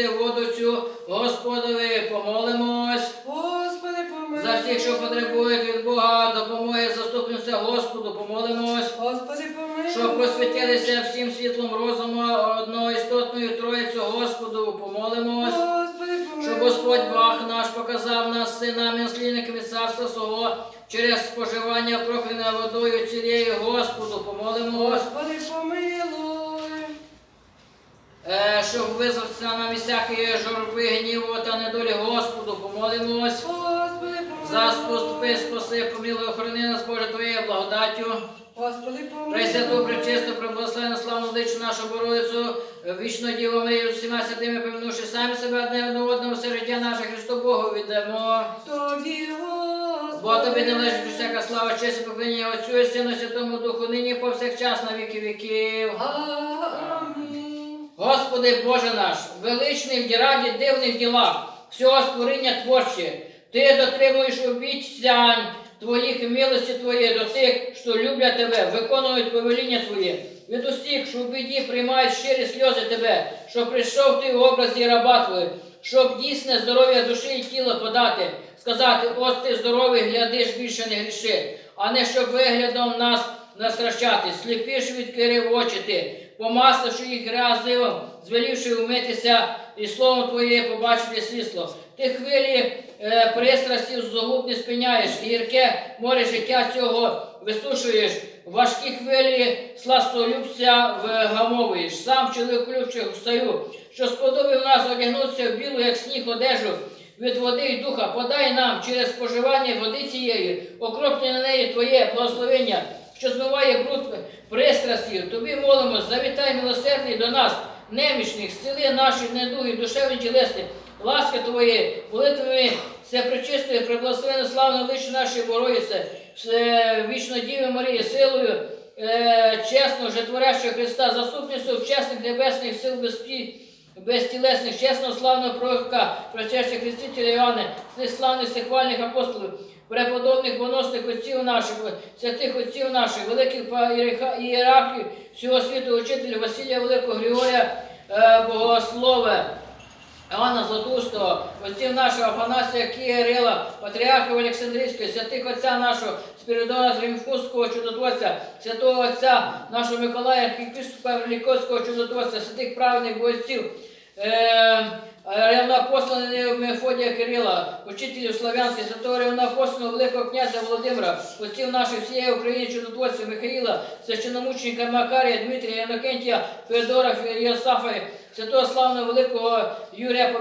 Воду цю, Господові, помолимось. Господи, помилуй. За всіх, що потребують від Бога, допомоги заступимося Господу, помолимось. Господи, помилуй. Щоб просвітилися всім світлом розуму одноістотною Троїцю Господу, помолимось. Господи, помилуй. Щоб Господь Бог наш показав нас синами наслідниками царства свого через споживання прокляне водою цією Господу, помолимось. Господи, помилуй. Е, щоб визвався нам із всякої журби, гніву та недолі Господу, помолимось. Господи, помилуй. За спуступи, спаси, помилуй, охорони нас, Боже, Твоєю благодаттю. Господи, помилуй. Пресвяту, пречисту, преблагословенну, славну владичу нашу Боролицю, вічну Діву Марію з всіма святими, помінувши самі себе одне одне одного, все життя наше Христу Богу віддамо. Тобі, Господи. Бо тобі належить всяка слава, честь і поклоніння Отцю і Сину Святому Духу, нині повсякчас на віки віків. Амінь. Господи Боже наш, величний в раді дивних ділах, всього створіння творче, Ти дотримуєш обіцянь Твоїх і милості Твоєї до тих, що люблять Тебе, виконують повеління Твоє. Від усіх, що в біді приймають щирі сльози Тебе, що прийшов Ти в образі раба Твого, щоб дійсне здоров'я душі і тіла подати, сказати, ось ти здоровий, глядиш, більше не гріши, а не щоб виглядом нас настращати, сліпіш відкрив очі ти, помасливши їх грязивом, звелівши умитися і словом Твоє побачити світло. Ти хвилі е, пристрастів зогуб не спиняєш, і гірке море життя цього висушуєш, важкі хвилі сластолюбця вгамовуєш. Сам чоловік ключих встаю, що сподобив нас одягнутися в білу, як сніг одежу, від води і духа, подай нам через споживання води цієї, окропні на неї Твоє благословення, що змиває бруд пристрастів. Тобі молимось, завітай милосердний до нас, немічних, зціли наші недуги, душевні тілесні, ласки Твої, молитвами все причистої, приблагословенно славно лише нашої Богородице, вічно Діви Марії, силою е, чесно, житворящого Христа, заступництво чесних небесних сил безпі, безтілесних, чесного славного пророка, прочещих Хрестителя Іоанна, славних сихвальних апостолів, преподобних боносних отців наших, святих отців наших, великих ієрархів всього світу, учителів Василія Великого, Григорія е, Богослове, Іоанна Златустого, отців нашого Афанасія Кирила, патріарха Олександрійського, святих отця нашого Спіридона Римфузького чудотворця, святого отця нашого Миколая, архіпіскопа Великівського чудотворця, святих праведних бойців, е, рівноапостольного Мефодія Кирила, учителів Славянських, святого рівноапостольного Великого князя Володимира, отців наших всієї України чудотворців Михаїла, священомученика Макарія, Дмитрія, Янокентія, Феодора, Йосафа, святого славного великого Юрія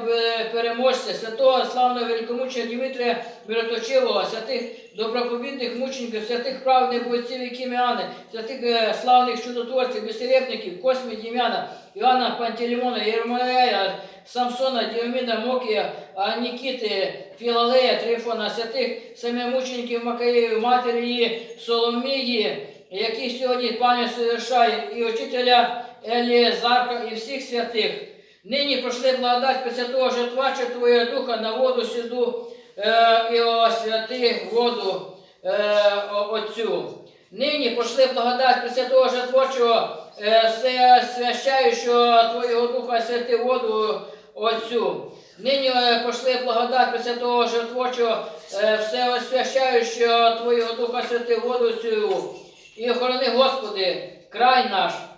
Переможця, святого славного великомучення Дмитрія Мироточивого, святих добропобідних мучеників, святих праведних бойців і Кіміани, святих е, славних чудотворців, безсеребників, Космі Дім'яна, Іоанна Пантелеймона, Єрмоя, Самсона, Діоміда, Мокія, Нікіти, Філалея, Трифона, святих семимучеників Макаєві, матері Соломії, які сьогодні пам'ять совершає, і учителя Елієзарка і всіх святих. Нині пройшли благодать після того Пресвятого Жертвача Твоє Духа на воду сіду е, і освяти воду е, Отцю. Нині пошли благодать Пресвятого Жертвочого, е, все свящаючого Твоєго Духа святи воду Отцю. Нині е, пошли благодать Пресвятого Жертвочого, е, все Твоєго Духа святи воду цю. І охорони, Господи, край наш, е,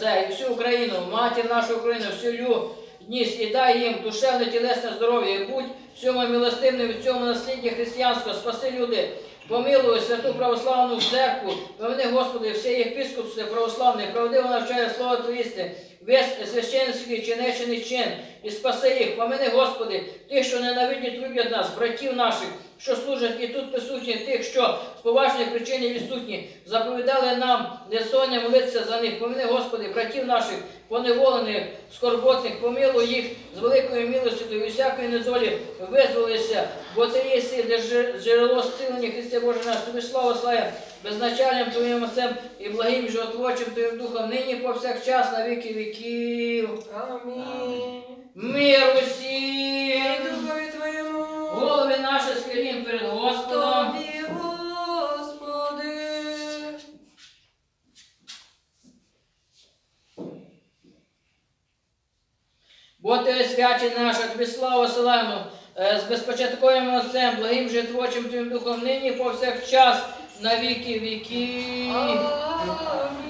це, всю Україну, матір нашу Україну, всю людність, і дай їм душевне тілесне здоров'я, і будь всьому милостивним в цьому наслідді християнського, спаси люди, помилуй святу православну церкву, помини, Господи, все єпископство православне, правдиво навчає слово Твоїсти, весь священський чи нечений чин, і спаси їх, помини, Господи, тих, що ненавидять люблять нас, братів наших, що служать і тут присутні, тих, що з поважних причин відсутні, заповідали нам несоння молитися за них. Помини, Господи, братів наших, поневолених, скорботних, помилуй їх з великою милостю і всякої недолі визволися, бо Ти є джерело зцілення Христе Боже наш, тобі слава славя, безначальним Твоїм Отцем і благим животворчим Твоїм Духом, нині повсякчас на віки віків. Амінь. Мир усім! Голови наші схилім перед Господом. Тобі, Господи. Бо ти свячий наш, тобі славу силаємо, е, з безпочатковим Отцем, благим же творчим твоїм духом, нині повсякчас, на віки віків. Амінь.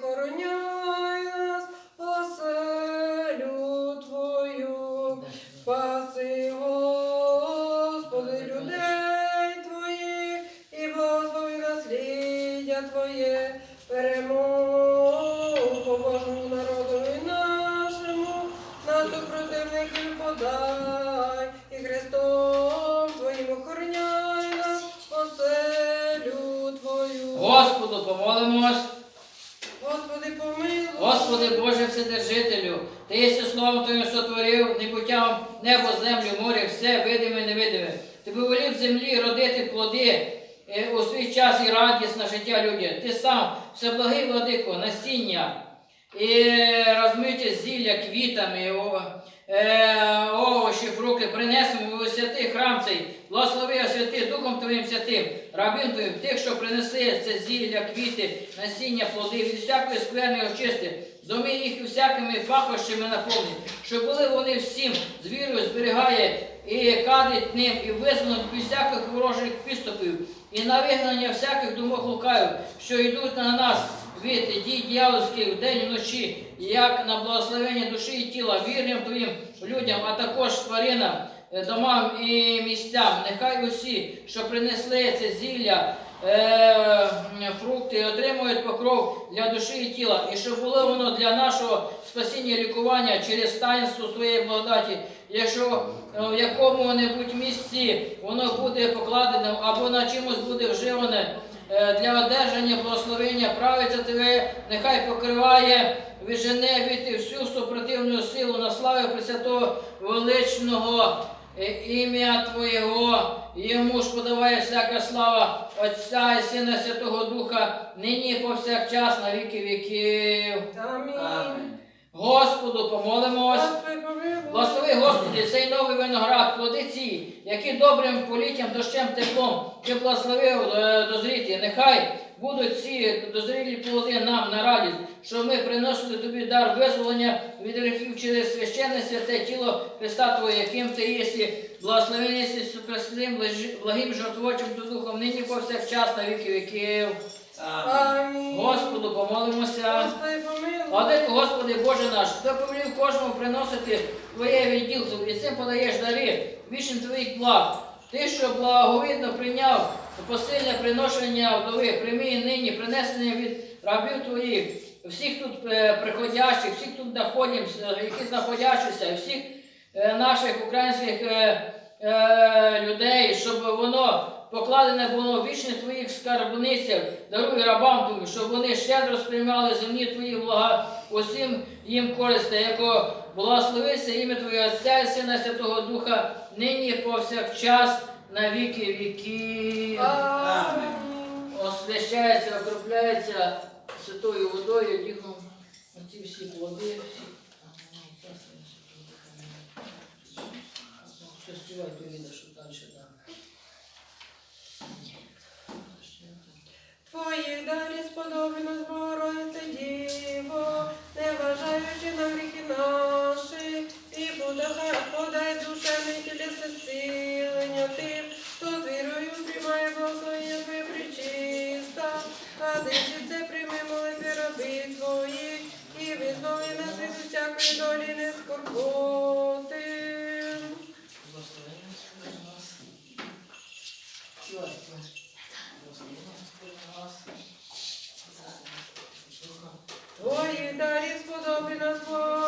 охороняй Небо, море, все видиме і невидиме. Ти волів землі родити плоди е, у свій час і радість на життя людям. Ти сам всеблагий владико, насіння і розмите зілля квітами, е, овочі, фрукти, принесемо у святий храм цей, благослови освяти Духом Твоїм святим, рабин Твоїм, тих, що принесли це зілля, квіти, насіння, плоди, від всякої скверни очисти, доми їх всякими пахощами наповни, щоб були вони всім з вірою зберігає і кадить ним, і визволить від всяких ворожих підступів, і на вигнання всяких думок лукаю, що йдуть на нас від дій дьявольських день і вночі, як на благословення душі і тіла, вірним твоїм людям, а також тваринам, е, домам і місцям. Нехай усі, що принесли це зілля, е, фрукти, отримують покров для душі і тіла, і щоб було воно для нашого спасіння і лікування через таїнство своєї благодаті, якщо е, в якому-небудь місці воно буде покладеним або на чимось буде вживане для одержання благословення, правиця тебе нехай покриває, віджене від всю супротивну силу на славі Пресвятого величного е, ім'я Твоєго, йому ж подаває всяка слава Отця і Сина Святого Духа, нині повсякчас на віки віків. Амінь. Господу помолимось. Благослови, Господи, цей новий виноград, плоди ці, які добрим політтям, дощем, теплом, ти благословив е, дозріти. Нехай будуть ці дозрілі плоди нам на радість, щоб ми приносили тобі дар визволення від гріхів через священне святе тіло Христа Твого, яким ти єси, благословений сукрасним, благим жертвочим духом, нині повсякчас на віки віків. Амінь. Господу помолимося. Господи, помилуй. Господи Боже наш, Ти повелів кожному приносити Твоє відділку, і цим подаєш дари, вічним Твоїх благ. Ти, що благовидно прийняв посильне приношення вдови, прийми нині принесення від рабів Твоїх, всіх тут е, приходящих, всіх тут знаходимося, які знаходящися, всіх е, наших українських е, людей, щоб воно покладене було в вічних твоїх скарбницях, даруй рабам твоїм, щоб вони щедро сприймали земні твої блага, усім їм користе, яко благословися ім'я Твоє Отця і Сина Святого Духа, нині повсякчас на віки віків. Амінь. Освящається, окропляється святою водою, діхом оці всі плоди, всі. Все співай, то Твої далі сподобано Богородице Діво, не вважаючи на гріхи наші, і подай, подай душевне тілесне зцілення тим, хто з вірою приймає благословення Твоє причиста, а дичі це прийми молитви раби Твої, і визволи нас від усякої долі не скорботи. Благословення нас. the Lord.